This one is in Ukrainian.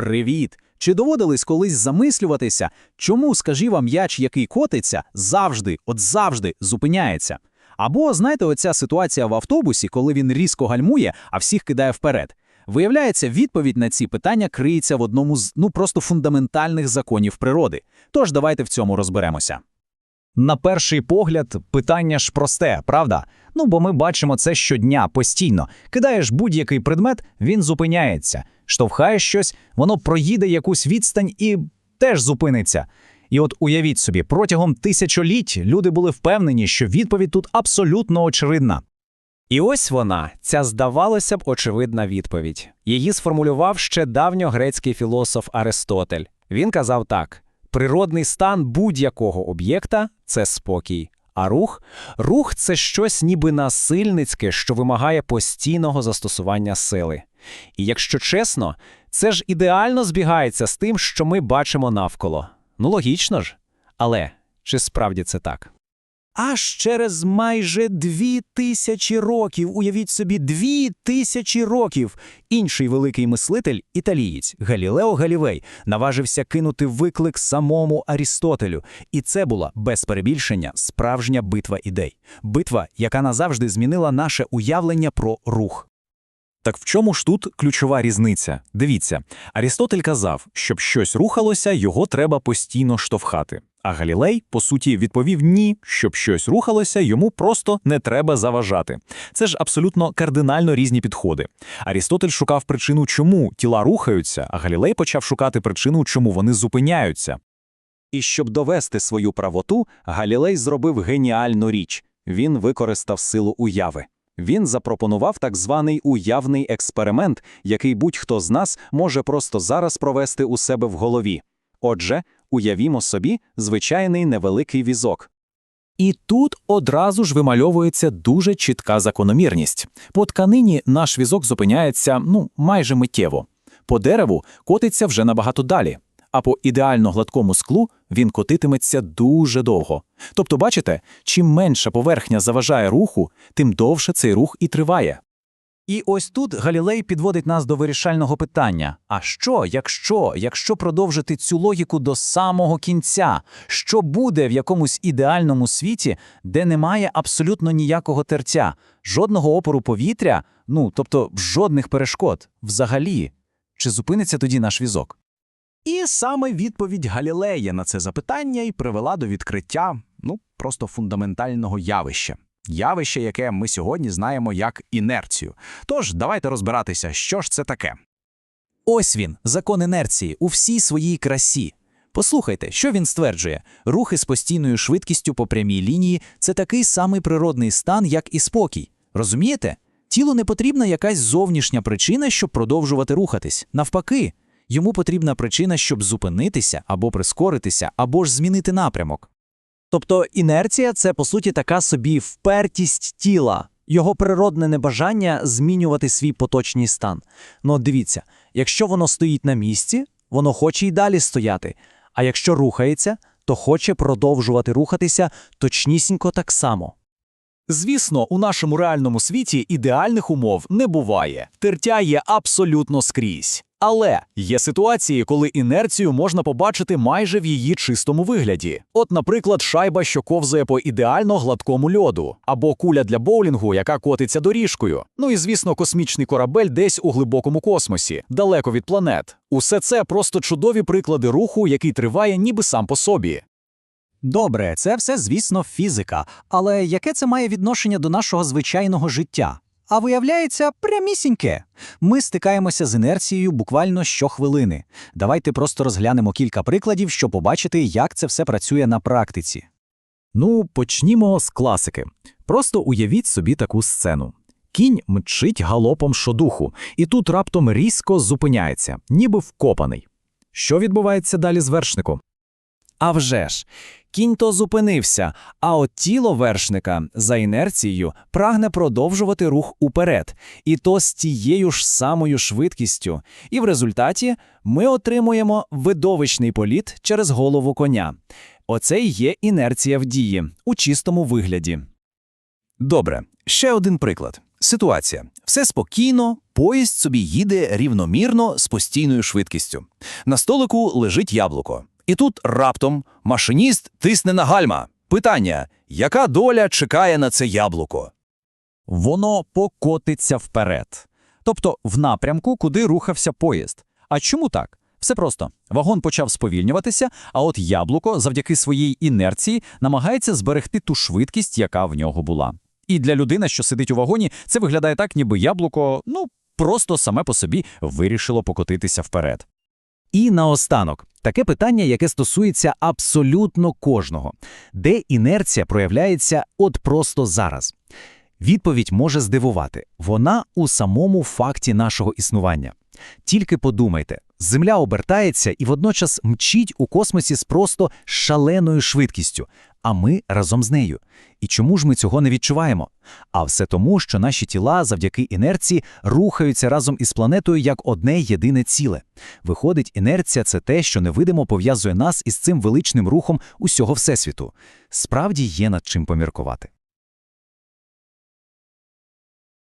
Привіт! Чи доводилось колись замислюватися, чому, скажімо, вам, м'яч, який котиться, завжди, от завжди зупиняється? Або, знаєте, оця ситуація в автобусі, коли він різко гальмує, а всіх кидає вперед. Виявляється, відповідь на ці питання криється в одному з ну просто фундаментальних законів природи. Тож давайте в цьому розберемося. На перший погляд, питання ж просте, правда? Ну, бо ми бачимо це щодня, постійно. Кидаєш будь-який предмет, він зупиняється. Штовхаєш щось, воно проїде якусь відстань і теж зупиниться. І от уявіть собі, протягом тисячоліть люди були впевнені, що відповідь тут абсолютно очевидна. І ось вона, ця здавалося б очевидна відповідь. Її сформулював ще давньогрецький філософ Аристотель. Він казав так: природний стан будь-якого об'єкта це спокій. А рух рух це щось ніби насильницьке, що вимагає постійного застосування сили. І якщо чесно, це ж ідеально збігається з тим, що ми бачимо навколо. Ну логічно ж. Але чи справді це так? Аж через майже дві тисячі років, уявіть собі, дві тисячі років, інший великий мислитель, італієць Галілео Галівей, наважився кинути виклик самому Арістотелю. І це була, без перебільшення, справжня битва ідей. Битва, яка назавжди змінила наше уявлення про рух. Так в чому ж тут ключова різниця? Дивіться, Арістотель казав, щоб щось рухалося, його треба постійно штовхати. А Галілей, по суті, відповів ні, щоб щось рухалося, йому просто не треба заважати. Це ж абсолютно кардинально різні підходи. Арістотель шукав причину, чому тіла рухаються, а Галілей почав шукати причину, чому вони зупиняються. І щоб довести свою правоту, Галілей зробив геніальну річ він використав силу уяви. Він запропонував так званий уявний експеримент, який будь-хто з нас може просто зараз провести у себе в голові. Отже, уявімо собі звичайний невеликий візок. І тут одразу ж вимальовується дуже чітка закономірність. По тканині наш візок зупиняється ну майже миттєво. По дереву котиться вже набагато далі, а по ідеально гладкому склу він котитиметься дуже довго. Тобто, бачите, чим менша поверхня заважає руху, тим довше цей рух і триває. І ось тут Галілей підводить нас до вирішального питання: а що, якщо, якщо продовжити цю логіку до самого кінця, що буде в якомусь ідеальному світі, де немає абсолютно ніякого тертя, жодного опору повітря, ну тобто жодних перешкод, взагалі, чи зупиниться тоді наш візок? І саме відповідь Галілея на це запитання і привела до відкриття ну просто фундаментального явища. Явище, яке ми сьогодні знаємо як інерцію. Тож давайте розбиратися, що ж це таке. Ось він, закон інерції, у всій своїй красі. Послухайте, що він стверджує: рухи з постійною швидкістю по прямій лінії це такий самий природний стан, як і спокій. Розумієте? Тілу не потрібна якась зовнішня причина, щоб продовжувати рухатись. Навпаки, йому потрібна причина, щоб зупинитися або прискоритися, або ж змінити напрямок. Тобто інерція це по суті така собі впертість тіла, його природне небажання змінювати свій поточний стан. Ну от дивіться, якщо воно стоїть на місці, воно хоче й далі стояти. А якщо рухається, то хоче продовжувати рухатися точнісінько так само. Звісно, у нашому реальному світі ідеальних умов не буває. Тертя є абсолютно скрізь. Але є ситуації, коли інерцію можна побачити майже в її чистому вигляді. От, наприклад, шайба, що ковзає по ідеально гладкому льоду, або куля для боулінгу, яка котиться доріжкою. Ну і звісно, космічний корабель десь у глибокому космосі, далеко від планет. Усе це просто чудові приклади руху, який триває ніби сам по собі. Добре, це все, звісно, фізика. Але яке це має відношення до нашого звичайного життя? А виявляється, прямісіньке. Ми стикаємося з інерцією буквально щохвилини. Давайте просто розглянемо кілька прикладів, щоб побачити, як це все працює на практиці. Ну, почнімо з класики. Просто уявіть собі таку сцену. Кінь мчить галопом щодуху, і тут раптом різко зупиняється, ніби вкопаний. Що відбувається далі з вершником? А вже ж, кінь то зупинився, а от тіло вершника за інерцією прагне продовжувати рух уперед, і то з тією ж самою швидкістю. І в результаті ми отримуємо видовищний політ через голову коня. Оце і є інерція в дії у чистому вигляді. Добре, ще один приклад. Ситуація. Все спокійно, поїзд собі їде рівномірно з постійною швидкістю. На столику лежить яблуко. І тут раптом машиніст тисне на гальма. Питання: яка доля чекає на це яблуко? Воно покотиться вперед. Тобто в напрямку, куди рухався поїзд. А чому так? Все просто. Вагон почав сповільнюватися, а от яблуко завдяки своїй інерції намагається зберегти ту швидкість, яка в нього була. І для людини, що сидить у вагоні, це виглядає так, ніби яблуко, ну, просто саме по собі вирішило покотитися вперед. І наостанок, таке питання, яке стосується абсолютно кожного. Де інерція проявляється от просто зараз? Відповідь може здивувати. Вона у самому факті нашого існування. Тільки подумайте, Земля обертається і водночас мчить у космосі з просто шаленою швидкістю, а ми разом з нею. І чому ж ми цього не відчуваємо? А все тому, що наші тіла завдяки інерції рухаються разом із планетою як одне єдине ціле. Виходить, інерція – це те, що невидимо пов'язує нас із цим величним рухом усього Всесвіту. Справді є над чим поміркувати.